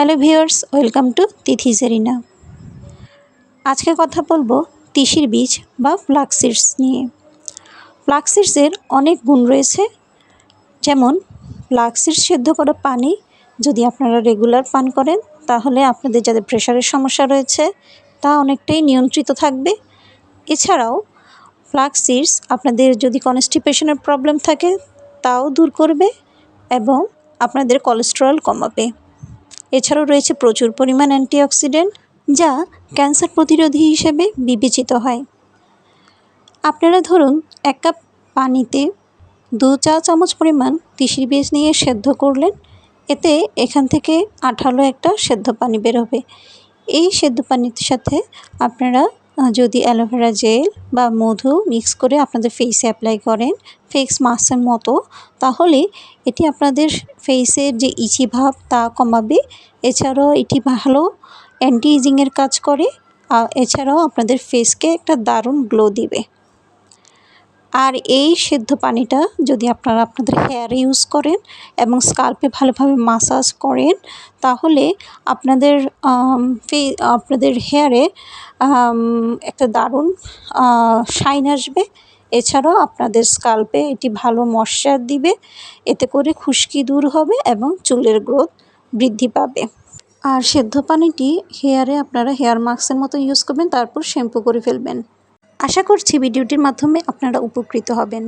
Hello viewers, welcome to Tithi Serena আজকে কথা বলব তিসির বীজ বা ফ্লাক্সিডস নিয়ে। ফ্লাক্স সিডসের অনেক গুণ রয়েছে, যেমন ফ্লাক্স সিডস সেদ্ধ করা পানি যদি আপনারা রেগুলার পান করেন, তাহলে আপনাদের যাদের প্রেশারের সমস্যা রয়েছে, তা অনেকটাই নিয়ন্ত্রিত থাকবে। এছাড়াও ফ্লাক্স সিডস আপনাদের যদি কনস্টিপেশনের প্রবলেম থাকে, তাও দূর করবে এবং আপনাদের কোলেস্টেরল কমাবে। এছাড়াও রয়েছে প্রচুর পরিমাণ অ্যান্টিঅক্সিডেন্ট যা ক্যান্সার প্রতিরোধী হিসেবে বিবেচিত হয়। আপনারা ধরুন, এক কাপ পানিতে দু চা চামচ পরিমাণ তিসির বীজ নিয়ে সেদ্ধ করলেন, এতে এখান থেকে আঠালো একটা সেদ্ধ পানি বেরোবে এই সেদ্ধ পানির সাথে আপনারা যদি অ্যালোভেরা জেল বা মধু মিক্স করে আপনাদের ফেসে অ্যাপ্লাই করেন ফেস মাস্কের মতো, তাহলে এটি আপনাদের ফেসের যে ইচি ভাব তা কমাবে। এছাড়াও এটি ভালো অ্যান্টি ইজিংয়ের কাজ করে এছাড়াও আপনাদের ফেসকে একটা দারুণ গ্লো দিবে। আর এই সেদ্ধ পানিটা যদি আপনারা আপনাদের হেয়ারে ইউজ করেন এবং স্কাল্পে ভালোভাবে মাসাজ করেন, তাহলে আপনাদের ফে, আপনাদের হেয়ারে একটা দারুণ শাইন আসবে। এছাড়াও আপনাদের স্কাল্পে এটি ভালো ময়শ্চার দিবে। এতে করে খুশকি দূর হবে এবং চুলের গ্রোথ বৃদ্ধি পাবে। আর সেদ্ধ পানিটি হেয়ারে আপনারা হেয়ার মাস্কের মতো ইউজ করবেন, তারপর শ্যাম্পু করে ফেলবেন। আশা করছি ভিডিওটির মাধ্যমে আপনারা উপকৃত হবেন।